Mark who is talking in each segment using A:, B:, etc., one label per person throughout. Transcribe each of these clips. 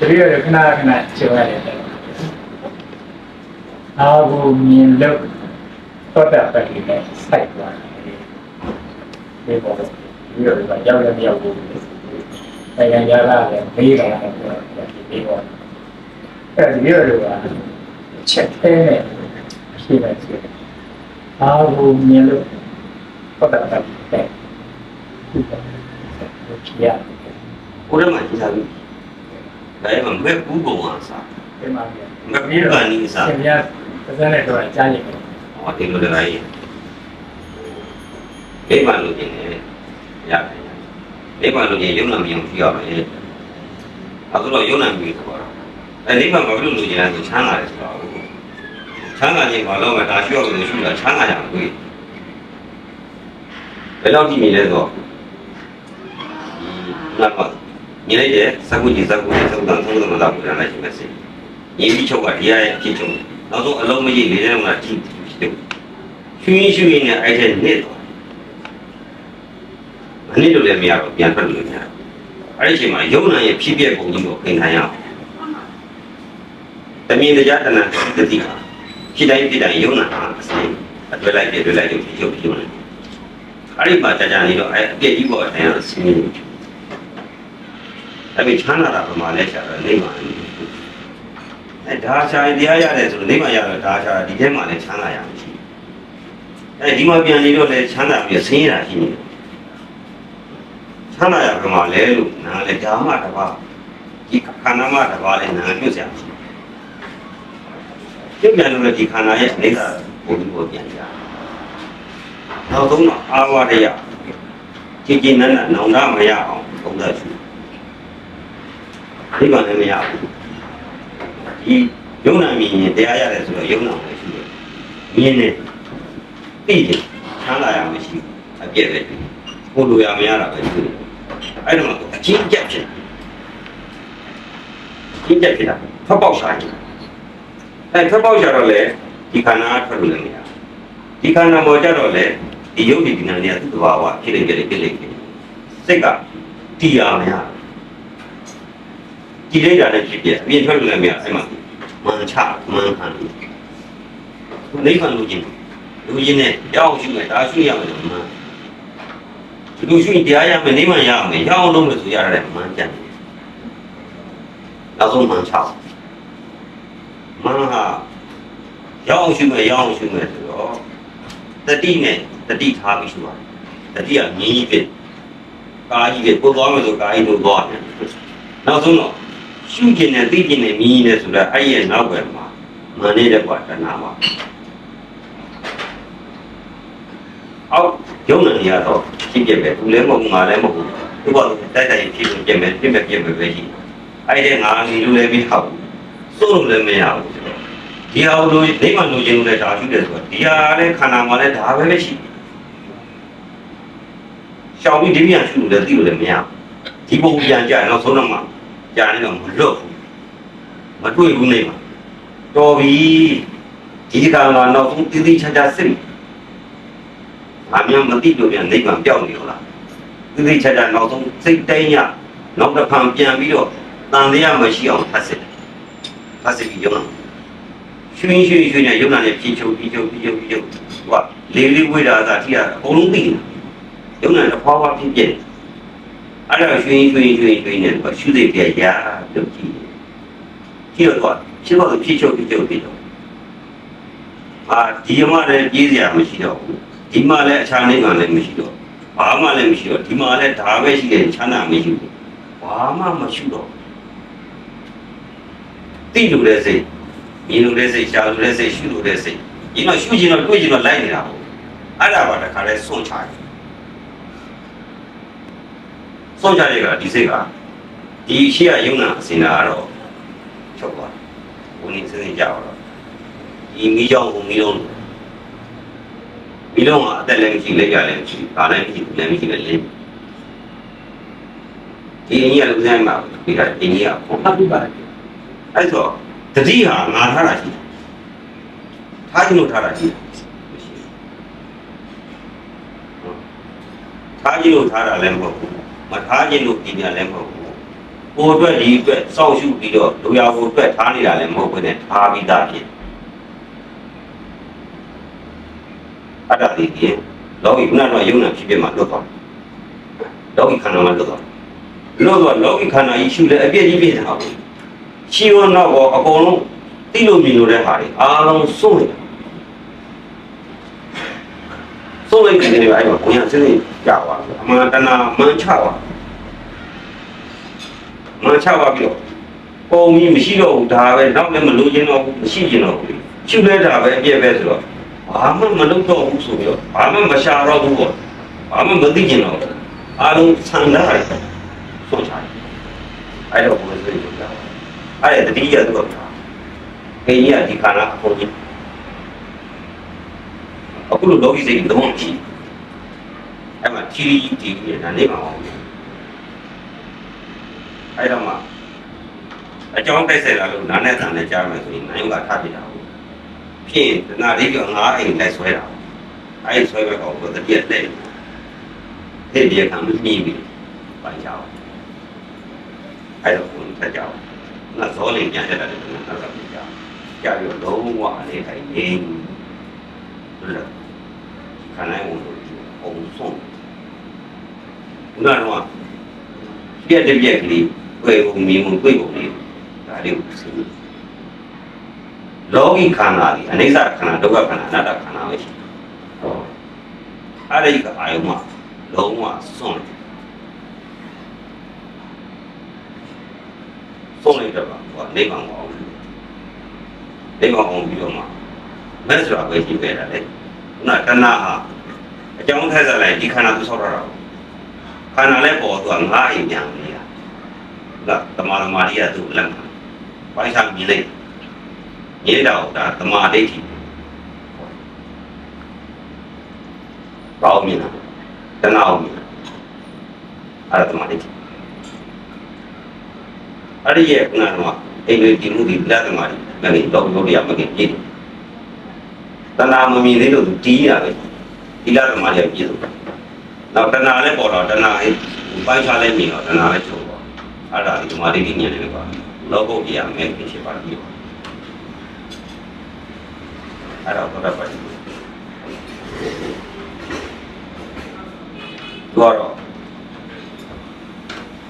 A: တတိယခဏခဏကျုံရတယ်အာဟုမြင်လို့သောတာပတိနဲ့စိုက်သွားတယ်ဒီပေါ်ဒီလိုကရောက်ရမရောက်ဘူးနိုင်ငံခြားလာတယ်မေးတာလည်းဒီပေါ်အဲဒီလိုကချက်သေးနဲ့ရှိနေတယ်အာဟုမြင်လို့သောတာပတိနဲ့ဒီပေါ်ဖြစ်ရတယ်
B: ကိုယ်တည်းမှကြီးစားပြီ ဒါပေမဲ့မဲ့ဘူးပုံအားစား
A: ဒီမှာပြ
B: မဲ့ဘူးကန်နီးစား
A: ရှင်များတစ်စက်နဲ့တော့ကြားနေတယ်
B: ဟောဒီလိုလည်းလိုက်မိဘလူချင်းနဲ့ရတယ်မိဘလူချင်းယုံနာမယုံကြည့်ရမယ်အခုတော့ယုံနာပြီဆိုတော့အဲမိဘဘာလို့လူချင်းလဲဆိုချမ်းသာတယ်ဆိုတော့ချမ်းသာခြင်းဘာလို့လဲဒါရှိရလို့ရှိတာချမ်းသာကြမှာတွေ့ဘယ်တော့ကြည့်နေလဲဆိုတော့နောက်ပါ ညီလိုက်တဲ့စကုကြီးစကုကြီးသုံးတန်းသုံးတန်းလာပြန်လိုက်ခြင်းပဲစေညီပြီးချုပ်ကတရားရဲ့အဖြစ်ချုပ်နောက်ဆုံးအလုံးမကြီးလေးတဲ့ကကြည့်ဖြစ်တယ်ရွှင်းရွှင်းနဲ့အဲ့တဲ့နေ့တော့မနေ့လိုလည်းမရတော့ပြန်ထွက်လို့မရအဲ့ဒီအချိန်မှာယုံနာရဲ့ဖြစ်ပြပုံကြီးကိုပြင်ထိုင်ရအောင်တမင်တရားတဏ္ဍတတိဟာဖြစ်တိုင်းဖြစ်တိုင်းယုံနာဟာအစဉ်အတွဲလိုက်ပြတွဲလိုက်လို့ဖြစ်ချုပ်ဖြစ်နေအဲ့ဒီမှာကြာကြာနေတော့အဲ့အပြည့်ကြီးပေါ်တိုင်းအောင်ဆင်းနေတယ် အဲ့ဒီချမ်းသာတာပမာလဲချတာနေမှာအဲဒါချာတရားရတယ်ဆိုတော့နေမှာရတော့ဒါချာဒီထဲမှာလည်းချမ်းသာရမှာရှိတယ်အဲဒီမှာပြန်နေတော့လည်းချမ်းသာပြီးဆင်းရဲတာရှိနေတယ်ချမ်းသာရပမာလဲလို့နားလဲဓမ္မတစ်ပါးဒီခန္ဓာမှာတစ်ပါးလဲနားပြုတ်စရာမရှိပြုတ်ပြန်လို့လည်းဒီခန္ဓာရဲ့နေတာပုံပြီးပေါ်ပြန်ကြနောက်ဆုံးတော့အာဝရယကြည်ကြည်နန်းနန်းနောင်တမရအောင်သုံးသပ်ရှိ ဒီမှာလည်းမရဘူးဒီယုံနာမြင်ရင်တရားရတယ်ဆိုတော့ယုံနာလည်းရှိတယ်မြင်နေသိတယ်ချမ်းသာရမရှိဘူးအပြည့်ပဲကိုလိုရမရတာပဲရှိတယ်အဲ့ဒါမှအချင်းကြက်ဖြစ်ချင်းကြက်ဖြစ်တာဖက်ပေါက်စားရင်အဲဖက်ပေါက်စားတော့လေဒီခန္ဓာထွက်လို့လည်းမရဒီခန္ဓာပေါ်ကြတော့လေဒီယုတ်ဒီနာနေသူ့တဘာဝဖြစ်နေကြတယ်ဖြစ်နေတယ်စိတ်ကတီးရမရ ကြည်လိုက်တာလည်းဖြစ်ပြအပြင်ထွက်လို့လည်းမရအဲ့မှာမှန်ချမှန်ခံနိဗ္ဗာန်လို့ချင်းလူချင်းနဲ့ရောက်ရှိမယ်ဒါရှိရမယ်မှန်လူရှိရင်တရားရမယ်နိဗ္ဗာန်ရမယ်ရအောင်လုပ်လို့ဆိုရတယ်မှန်ကြတယ်နောက်ဆုံးမှန်ချမှန်ဟာရောက်ရှိမယ်ရောက်ရှိမယ်ဆိုတော့တတိနဲ့တတိထားပြီးရှိပါတယ်တတိကငင်းကြီးပဲကာကြီးပဲပို့သွားမယ်ဆိုကာကြီးလို့သွားတယ်နောက်ဆုံးတော့ ရှုကျင်နဲ့သိကျင်နဲ့မြည်နေဆိုတာအဲ့ရဲ့နောက်ွယ်မှာမန်နေတဲ့ကွာတဏှာပါအောက်ယုံနေရတော့ဖြစ်ပြပဲသူလည်းမဟုတ်ငါလည်းမဟုတ်သူကတိုက်တိုက်ဖြစ်ပြမယ်ပြမယ်ပြမယ်ပဲရှိအဲ့ဒီငါမီလို့လည်းမဟုတ်စိုးလို့လည်းမရဘူးဒီဟာလို့နေမှလိုချင်လို့လည်းဒါရှိတယ်ဆိုတော့ဒီဟာလည်းခန္ဓာမှာလည်းဒါပဲပဲရှိရှောင်ပြီးဒီမြန်ရှုလို့လည်းသိလို့လည်းမရဒီပုံပြန်ကြရင်တော့ဆုံးတော့မှ ကြာနေတော့မလွတ်ဘူးမတွေ့ဘူးနေမှာတော်ပြီဒီကံမှာနောက်ဆုံးတည်တည်ချာချာစိတ်ငါမြန်မသိလို့ပြန်နေမှပျောက်နေရောလားတည်တည်ချာချာနောက်ဆုံးစိတ်တိုင်းရနောက်တစ်ဖန်ပြန်ပြီးတော့တန်တရားမရှိအောင်ဖတ်စစ်ဖတ်စစ်ပြီးရုံးရွှင်းရွှင်းရွှင်းနဲ့ရုံးနာနဲ့ပြင်ချုပ်ပြီးချုပ်ပြီးချုပ်ပြီးချုပ်ဟိုကလေးလေးဝိဒါသာတိရအကုန်လုံးသိတယ်ရုံးနာနဲ့ဖွာဖွာဖြစ်ဖြစ် အဲ့ဒါရွှင်းရွှင်းရွှင်းရွှင်းနဲ့ရှုစိတ်ပြရလို့ကြည့်ကြည့်တော့ဖြစ်တော့ဖြစ်ချုပ်ပြီးချုပ်ပြီးတော့အာဒီမှာလည်းကြီးစရာမရှိတော့ဘူးဒီမှာလည်းအခြားနေမှလည်းမရှိတော့ဘာမှလည်းမရှိတော့ဒီမှာလည်းဒါပဲရှိတယ်ချမ်းသာမရှိဘူးဘာမှမရှိတော့တိလူတဲ့စိတ်မြင်လူတဲ့စိတ်ရှားလူတဲ့စိတ်ရှုလူတဲ့စိတ်ဒီမှာရှုခြင်းတော့တွေ့ခြင်းတော့လိုက်နေတာပေါ့အဲ့ဒါပါတခါလဲစွန့်ချတယ် စွန့်ချတဲ့ကဒီစိတ်ကဒီရှိရယုံနာအစင်တာကတော့ချုပ်သွားဘုန်းကြီးစဉ်းစားကြတော့ဒီမိကြောင့်ဘုံမိလုံးမိလုံးကအသက်လည်းမရှိလက်ရလည်းမရှိဘာလည်းမရှိလည်းမရှိလည်းလင်းဒီအင်းကြီးကလူဆိုင်မှာဒီကအင်းကြီးကဘုံဖတ်ပြပါတယ်အဲ့ဆိုတတိဟာငါထားတာရှိတယ်ထားခြင်းလို့ထားတာရှိတယ်မရှိဘူးထားခြင်းလို့ထားတာလည်းမဟုတ်ဘူး မထားခြင်းလို့ပညာလည်းမဟုတ်ဘူးကိုယ်အတွက်ဒီအတွက်စောင့်ရှုပြီးတော့လူရကိုအတွက်ထားနေတာလည်းမဟုတ်ဘူးနဲ့ထားပြီးသားဖြစ်အဲ့ဒါဒီဒီလောကီခုနကတော့ယုံနာဖြစ်ဖြစ်မှာလွတ်သွားလောကီခန္ဓာမှာလွတ်သွားလွတ်သွားလောကီခန္ဓာကြီးရှုတဲ့အပြည့်ကြီးပြည့်တာဟုတ်ရှိရောတော့ကောအကုန်လုံးသိလို့မြင်လို့တဲ့ဟာတွေအားလုံးစွန့်လိုက် စွန့်လိုက်တဲ့နေရာအဲ့မှာဘုရားစနေကြပါအမှန်တနာမှန်ချပါမှန်ချပါပြီးတော့ပုံကြီးမရှိတော့ဘူးဒါပဲနောက်လည်းမလို့ခြင်းတော့ဘူးမရှိခြင်းတော့ဘူးရှုလဲတာပဲအပြည့်ပဲဆိုတော့ဘာမှမလုပ်တော့ဘူးဆိုပြီးတော့ဘာမှမရှာတော့ဘူးပေါ့ဘာမှမသိခြင်းတော့ဘူးအားလုံးဆန္ဒရတယ်ဆုံးချတယ်အဲ့တော့ဘုရားစနေကြပါအဲ့ဒါတတိယသူကကိန်းကြီးကဒီခန္ဓာအပေါ်ကြီး အခုလိုလောကီစိတ်လုံးဝမရှိအဲ့မှာချီရီတီးနေတာနေမှာအောင်အဲ့တော့မှအကြောင်းတိုက်ဆိုင်လာလို့နားနဲ့တန်နဲ့ကြားမယ်ဆိုရင်နိုင်ကထားပြတာဟုတ်ဖြစ်ရင်တနာလေးကငါးအိမ်လိုက်ဆွဲတာအဲ့ဆွဲပဲကောတတိယတဲ့ဒီဒီကံမမြင်ဘူးပိုင်ကြအောင်အဲ့တော့ဘုန်းထကြအောင်ငါဇောလင်ပြန်ရတာလည်းငါတော့ပြကြကြာပြီးတော့လုံးဝလေးခိုင်ငင်းလို့ ခန္ဓာဝင်လို့ပုံဆုံးဘုရားတော်ပြက်တဲ့ပြက်ကလေးတွေ့ပုံမြင်ပုံတွေ့ပုံလေးဒါလေးကိုသိလောကီခန္ဓာလေးအနိစ္စခန္ဓာဒုက္ခခန္ဓာအနတ္တခန္ဓာပဲရှိတယ်အဲ့ဒီကအာယုံမှာလုံးဝစွန့်စွန့်လိုက်တော့ဟိုနေမှာမဟုတ်ဘူးနေမှာအောင်ပြီးတော့မှမဲ့ဆိုတာပဲရှိခဲ့တာလေ ခုနတဏှာဟာအကြောင်းထက်ဆက်လိုက်ဒီခန္ဓာကိုဆောက်ရတာခန္ဓာလည်းပေါ်သွားငါးအိမ်ပြန်နေတာကတမာတမာရီကသူ့လက်မှာဘိုင်းဆောင်မြင်လိုက်မြင်တော့ဒါတမာဒိဋ္ဌိကောင်းမြင်တာတဏှာအောင်မြင်အဲ့ဒါတမာဒိဋ္ဌိအဲ့ဒီရဲ့ခုနကအိမ်တွေဒီမှုဒီလက်သမားတွေမင်းတော့ဘုရားမကင်ပြည့်တ ဏှာမမြင်သေးလို့သူတီးရပဲဒီလက်သမားတွေပြည့်စုံနောက်တဏှာလည်းပေါ်တော့တဏှာဟိပိုင်းခြားလည်းမြင်တော့တဏှာလည်းချုပ်တော့အဲ့ဒါဒီဓမ္မဒိဋ္ဌိဉာဏ်လေးပါလောကုတ္တရာမဲဖြစ်ပါလိမ့်အဲ့ဒါတော့ပါဒီတော့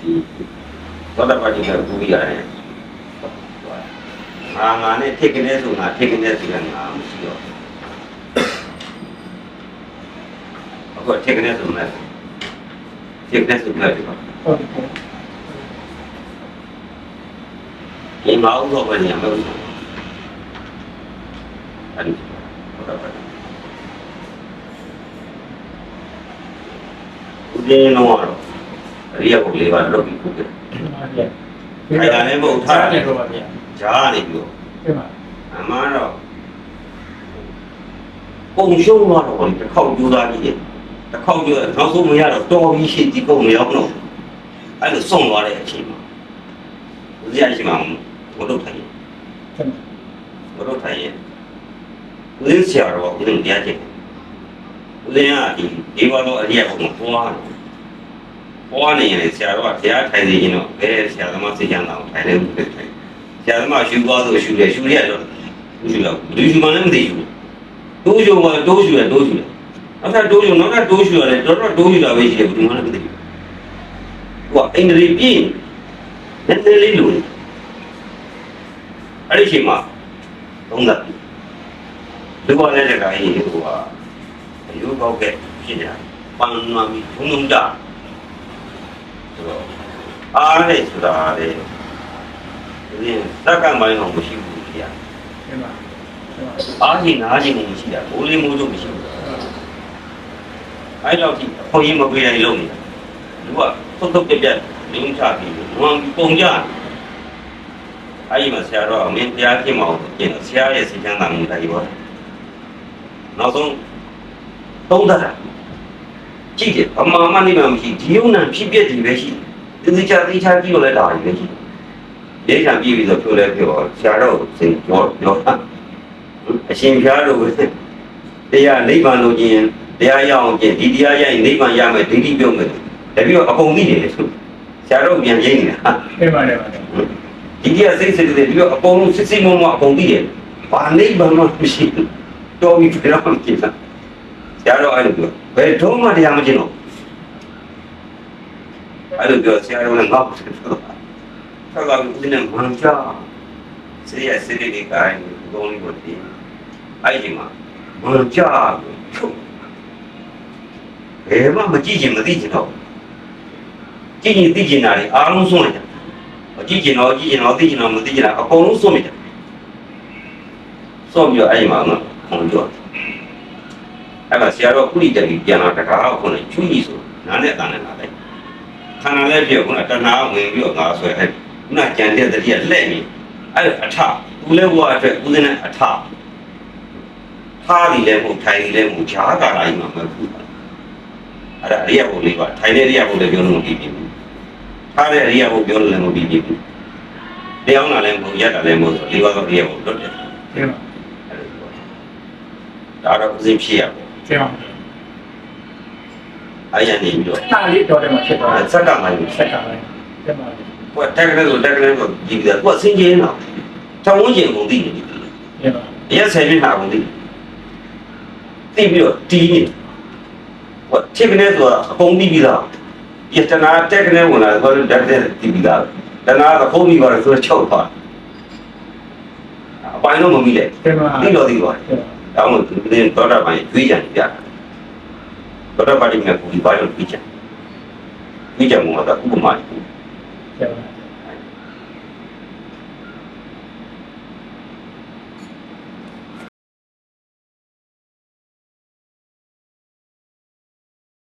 B: ဒီသောတာပတိကပူရတယ်ငါငါနဲ့ထိတ်ကနေဆိုငါထိတ်ကနေဆိုရင်ငါမ ရှိတော့အခုထိတ်ကနေဆိုမဲ့ထိတ်ကနေဆိုမဲ့ဒီပါ
A: ဟုတ်ကဲ့
B: ဒီမအောင်တော့ဘယ်နေရာမှာလဲအဲ့ဒီသောတာပတိဦးဇင်းတော့အရိယဘုလေးပါလွတ်ပြီးခုက
A: အဲ့ဒါလည်းမဟုတ်ထားတယ်တော့ဗျာ
B: ဂျားနေပြီးတော့
A: ပြန်ပါ
B: အမှန်တော့ပုံရှုံးသွားတော့တစ်ခေါက်ကြိုးစားကြည့်တယ် တစ်ခေါက်ကြိုးနောက်ဆုံးမရတော့တော်ပြီးရှိဒီကုန်မရောက်တော့အဲ့လိုဆုံးသွားတဲ့အချိန်မှာဦးဇင်းအချိန်မှာမလုပ်ထိုင်
A: ပြန်
B: မလုပ်ထိုင်ရင်ဦးဇင်းဆရာတော်ဦးဇင်းတရားကျင့်ဦးဇင်းကဒီဒီဘောတော့အရိယဘုံမှာပွားတယ်ပွားနေရင်ဆရာတော်ကတရားထိုင်နေရင်တော့ဘယ်ဆရာသမားစိတ်ချမ်းသာအောင်ထိုင်တယ်လို့ထိုင်ဆရာသမားရှူသွားဆိုရှူတယ်ရှူရတော့ရှူတော့လူရှူမှလည်းမသိဘူးတိုးရှူမှတိုးရှူရတိုးရှူတယ် နောက်ထပ်တိုးရှူနောက်ထပ်တိုးရှူရတယ်တော်တော်တိုးရှူတာပဲရှိတယ်ဘယ်သူမှလည်းမသိဘူးဟိုအိန္ဒြေပြင်းနည်းနည်းလေးလူနေအဲ့ဒီချိန်မှာသုံးသပ်လူကလည်းတခါကြီးဟိုဟာရိုးပေါက်ကဖြစ်နေတာပန်းနွားပြီးထုံထုံတာဆိုတော့အားနဲ့ဆိုတာလေဒီသက်ကမိုင်းတော့မရှိဘူးခင်ဗျာ
A: ပြန်ပါပြန်ပါ
B: အားကြီးနားကြီးနေရှိတာဘိုးလေးမိုးလို့မရှိဘူး အဲ့တော့ဒီအခွင့်အရေးမပေးနိုင်လို့နေတာလူကသုတ်သုတ်ပြက်ပြက်လုံးချပြီးဝမ်းပုံကြအဲ့ဒီမှာဆရာတော်အမင်းတရားဖြစ်မအောင်ကျင့်ဆရာရဲ့စိတ်ချမ်းသာမှုတိုင်းပါနောက်ဆုံးသုံးသပ်တာကြည့်တယ်ဘာမှမနေမှမရှိဒီယုံနာဖြစ်ပြက်ဒီပဲရှိတယ်ဒီချာဒီချာကြည့်လို့လည်းဒါပဲရှိတယ်ရေချာပြီးပြီးဆိုပြောလဲပြောဆရာတော်စိတ်ပြောပြောတာအရှင်ဖျားတို့တရားနိဗ္ဗာန်လို့ကျင် တရားရအောင်ကျင်ဒီတရားရရင်နိဗ္ဗာန်ရမယ်ဒိဋ္ဌိပြုတ်မယ်တပြီးတော့အကုန်သိနေတယ်ဆိုဆဆရာတို့ပြန်ရင်းနေတာ
A: ပြန်ပါတယ်ပါတယ်
B: ဒီကစိတ်စိတ်တွေပြီးတော့အကုန်လုံးစစ်စစ်မုံမအကုန်သိတယ်ဘာနိဗ္ဗာန်မှမရှိဘူးတော်ပြီပြတော့မှဖြစ်တာဆရာတို့အဲ့လိုပြောဘယ်တော့မှတရားမကျင်တော့အဲ့လိုပြောဆရာတို့လည်းငေါ့ဆက်တော့ဆက်လာပြီးနေမှန်ကြဆေးရဆေးတွေကိုင်းဘုံလေးကိုတည်အဲ့ဒီမှာမှန်ကြထုတ် ဘယ်မှမကြည့်ချင်မသိချင်တော့ကြည့်ရင်သိချင်တာလေအားလုံးဆုံးလိုက်တာအကြည့်ကျင်တော့ကြည့်ကျင်တော့သိကျင်တော့မသိကျင်တော့အကုန်လုံးစွန့်မိတယ်စွန့်ပြီးတော့အဲ့ဒီမှာငါခုံကြောအဲ့ဒါဆရာတော်ကုလိတက်ပြီးပြန်လာတကားခုနချွကြီးဆိုနားနဲ့အတန်နဲ့လာလိုက်ခန္ဓာလည်းပြည့်ခုနတဏှာဝင်ပြီးတော့ငါဆွဲအဲ့ခုနကြံတဲ့တတိယလက်နေအဲ့အထဦးလဲဘဝအတွက်ဦးစင်းနဲ့အထထားဒီလည်းမဟုတ်ထိုင်ဒီလည်းမဟုတ်ဈာကာလာကြီးမှာမဟုတ်ဘူး အဲ့ဒါအရိယဘုလေးပါထိုင်တဲ့အရိယဘုလည်းပြောလို့မပြီးဘူးထားတဲ့အရိယာကိုပြောလို့လည်းမပြီးပြီဘူး။လျောင်းတာလည်းမဟုတ်ရက်တာလည်းမဟုတ်ဆိုဒီဘက်ကအရိယာကိုလွတ်တယ်
A: ပြန်ပါ။
B: အဲ့လိုပြောတာ။ဒါတော့ဥစဉ်ဖြစ်ရပေါ့
A: ပြန်ပါ။
B: အဲ့ရနေပြီးတော့
A: တာလေးတော့တယ်မှာဖြစ်သွားတယ်
B: ဆက်ကမှလည်း
A: ဆက်ကလည်းပြန်ပါ
B: ကိုယ်တက်ကလေးဆိုတက်ကလေးဆိုကြည့်ပြီးတော့ကိုယ်ဆင်းကျင်းတော့တောင်းဝန်းကျင်ကုန်သိနေပြီ
A: ပြန်ပါ။
B: ရက်ဆယ်ပြင်းတာကုန်သိ။သိပြီးတော့တီးနေ။ဟော ချက်ကနေဆိုတာအကုန်ပြီးပြီးသား။ယတနာတက်ကနေဝင်လာတော့တက်တဲ့တီးပြီးသား။တနာကဖုံးပြီးပါလို့ဆိုတော့ချုပ်သွား။အပိုင်းတော့မမိလေ
A: ပြန်ပါ။
B: သိတော့သိသွားတယ်တောင်းလို့သူတွေသောတာပန်ကျွေးကြတယ်ပြတာသောတာပန်ကကိုဒီပါလို့ကျွေးကြကျွေးကြမှာကဥပမာ
A: ပြန်ပါ